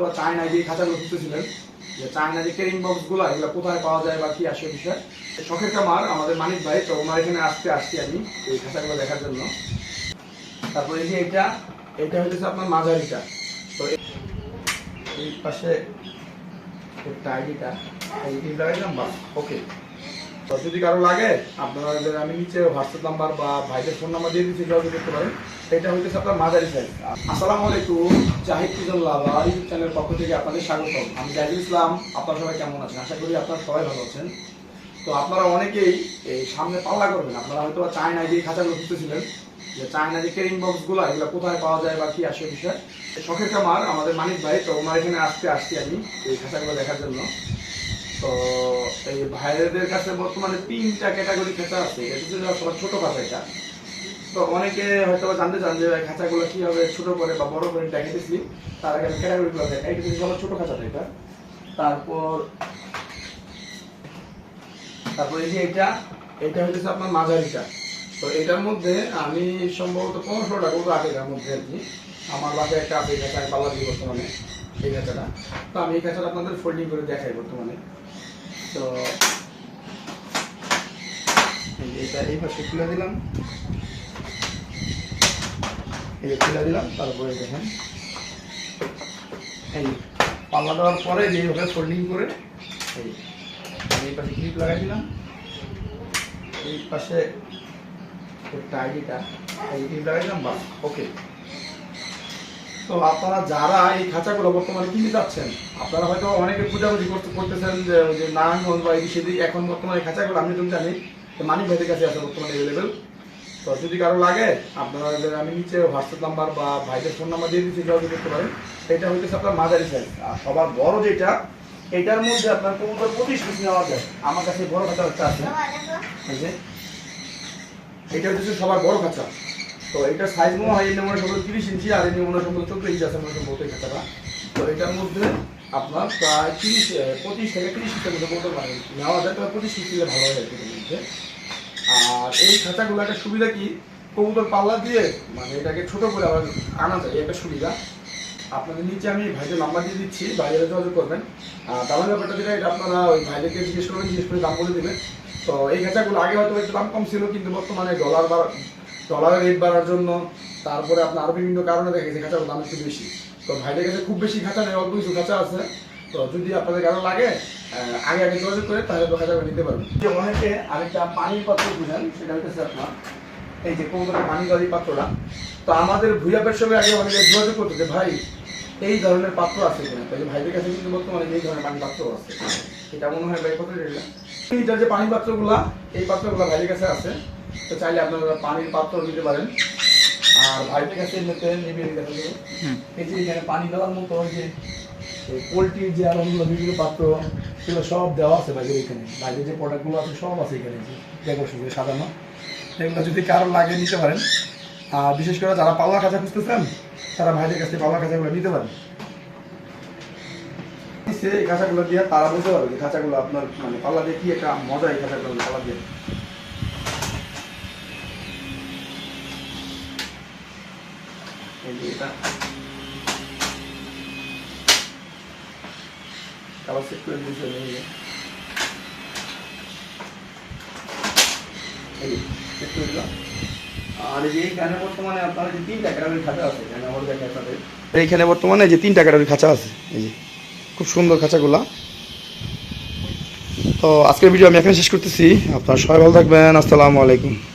হয়তো চায়না যে খাঁচাগুলো খুঁজতেছিলেন যে চায়না যে কেরিং বক্সগুলো এগুলো কোথায় পাওয়া যায় বা কি আসে বিষয় শখের কামার আমাদের মানিক ভাই, তো ওনার এখানে আসতে আসছি আমি এই খাঁচাগুলো দেখার জন্য। তারপরে এই যে এটা এটা হচ্ছে আপনার মাঝারিটা। তো এই পাশে টাইডিটা এই এই নাম্বার, ওকে। তো যদি কারও লাগে, আপনারা আমি নিচে হোয়াটসঅ্যাপ নাম্বার বা ভাইদের ফোন নাম্বার দিয়ে দিচ্ছি, যোগাযোগ করতে পারেন। এটা হইতেছে আপনার মাঝারি সাইজ আসসালামু আলাইকুম, জাহিদ ফিজুল্লাহ ইউটিউব চ্যানেলের পক্ষ থেকে আপনাদের স্বাগতম। আমি জাহিদ ইসলাম, আপনারা সবাই কেমন আছেন? আশা করি আপনারা সবাই ভালো আছেন। তো আপনারা অনেকেই এই সামনে পাল্লা করবেন। আপনারা হয়তো চায়না যে খাঁচাগুলো খুঁজতেছিলেন, যে চায়না যে কেরিং বক্সগুলো এগুলো কোথায় পাওয়া যায় বা কি আসে বিষয়। শখের কামার আমাদের মানিক ভাই, তো ওনার এখানে আসতে আসছি আমি এই খাতাগুলো দেখার জন্য। তো এই ভাইদের কাছে বর্তমানে তিনটা ক্যাটাগরি খাঁচা আছে। এটা এটা। তো অনেকে হয়তো জানতে চান যে খাঁচাগুলো কীভাবে ছোট করে বা বড় করে দেখাইতেছি তার আগে এটা খাঁচাটা এটা। তারপর তারপর এই যে এটা এটা হচ্ছে আপনার মাঝারিটা। তো এটার মধ্যে আমি সম্ভবত পনেরোশো টাকা আগে এটার মধ্যে আর কি। আমার বাসায় একটা আছে এই খাঁচা দিই বর্তমানে। এই খাঁচাটা তো আমি এই খাঁচাটা আপনাদের ফোল্ডিং করে দেখাই বর্তমানে। তো এটা এই পাশে খুলে দিলাম। এই খুলে দিলাম, তারপরে দেখেন। এই পাল্লা দেওয়ার পরে যেভাবে ফোল্ডিং করে এই এই পাশে ক্লিপ লাগাই দিলাম। এই পাশে টাইডিটা এই ক্লিপ লাগাই দিলাম, বাস ওকে তো আপনারা যারা এই খাঁচাগুলো বর্তমানে কিনে যাচ্ছেন, আপনারা হয়তো অনেকে পূজাপুজি করতে করতেছেন যে নারায়ণগঞ্জ বা এই সেদিক এখন বর্তমানে খাঁচাগুলো, আমি তুমি জানি মানিক ভাইদের কাছে আছে বর্তমানে অ্যাভেলেবেল তো যদি কারও লাগে, আপনারা আমি নিচে হোয়াটসঅ্যাপ নাম্বার বা ভাইদের ফোন নাম্বার দিয়ে দিচ্ছি, যোগাযোগ করতে পারেন। এটা হইতেছে আপনার মাঝারি সাইজ আর সবার বড় যেটা, এটার মধ্যে আপনার কবুতর পঁচিশ পিস নেওয়া যায়। আমার কাছে বড় খাঁচা একটা আছে। এটা হচ্ছে সবার বড় খাঁচা। তো এটার সাইজ মনে হয়, এই মনে হয় সম্ভবত তিরিশ ইঞ্চি আর এই মনে হয় সম্ভবত চোদ্দ ইঞ্চি আছে হয় সম্ভবত খাঁচাটা তো এটার মধ্যে আপনার প্রায় তিরিশ পঁচিশ থেকে তিরিশ পিসের মধ্যে কবুতর মানে নেওয়া যায়, তবে পঁচিশ পিস ভালো হয় এটার মধ্যে। আর এই খাঁচাগুলো একটা সুবিধা কি? কবুতর পাল্লা দিয়ে মানে এটাকে ছোট করে আবার আনা যায়, এটা সুবিধা। আপনাদের নিচে আমি ভাইদের নাম্বার দিয়ে দিচ্ছি বাইরে যোগাযোগ করবেন। আর দামের ব্যাপারটা যেটা, এটা আপনারা ওই ভাইদেরকে জিজ্ঞেস করবেন, জিজ্ঞেস করে দাম বলে দেবেন। তো এই খাঁচাগুলো আগে হয়তো একটু দাম কম ছিল, কিন্তু বর্তমানে ডলার বা ডলারের রেট বাড়ার জন্য। তারপরে আপনার আরও বিভিন্ন কারণে দেখা গেছে খাঁচাগুলো দাম একটু বেশি। তো ভাইদের কাছে খুব বেশি খাঁচা নেই, অল্প কিছু খাঁচা আছে। তো যদি আপনাদের কারও লাগে আগে আগে যোগাযোগ করে তাহলে খাঁচাগুলো নিতে পারবেন। যে অনেকে আরেকটা পানির পাত্র বুঝেন, সেটা হচ্ছে আপনার, এই যে কবুতরের পানি গাড়ি পাত্রটা। তো আমাদের ভুইয়াপের সঙ্গে আগে অনেকে যোগাযোগ করতো যে, ভাই, এই ধরনের পাত্র আছে কিনা? তো ভাইদের কাছে কিন্তু বর্তমানে এই ধরনের পানি পাত্র আছে। এটা মনে হয় ভাই, কত এইটার যে পানি পাত্রগুলা, এই পাত্রগুলা ভাইদের কাছে আছে। তো চাইলে আপনারা পানির পাত্র নিতে পারেন। আর ভাইদের কাছে নিতে নিবে এই যে এখানে পানি দেওয়ার মতো ওই যে পোলট্রির যে আরও বিভিন্ন পাত্র সেগুলো সব দেওয়া আছে বাইরের এখানে। বাইরের যে প্রোডাক্টগুলো আছে সব আছে এখানে ডেকোরেশন করে সাজানো। এগুলো যদি কারও লাগে নিতে পারেন। আর বিশেষ করে যারা পাল্লা খাঁচা খুঁজতেছেন তারা ভাইদের কাছে পাল্লা খাঁচাগুলো নিতে পারেন। সে এই খাঁচাগুলো দিয়ে তারা বুঝতে পারবে যে খাঁচাগুলো আপনার মানে পাল্লা দিয়ে কি একটা মজা এই খাঁচাগুলো পাল্লা দিয়ে। যে এটা কালার সেট করে দিয়েছে এই যে। এই set করে দিলাম। আর এইখানে বর্তমানে যে তিনটা ক্যাটাগরি খাঁচা আছে খাঁচা আছে এই যে খুব সুন্দর খাঁচাগুলা তো আজকের ভিডিও আমি এখানে শেষ করতেছি আপনারা সবাই ভালো থাকবেন আসসালামু আলাইকুম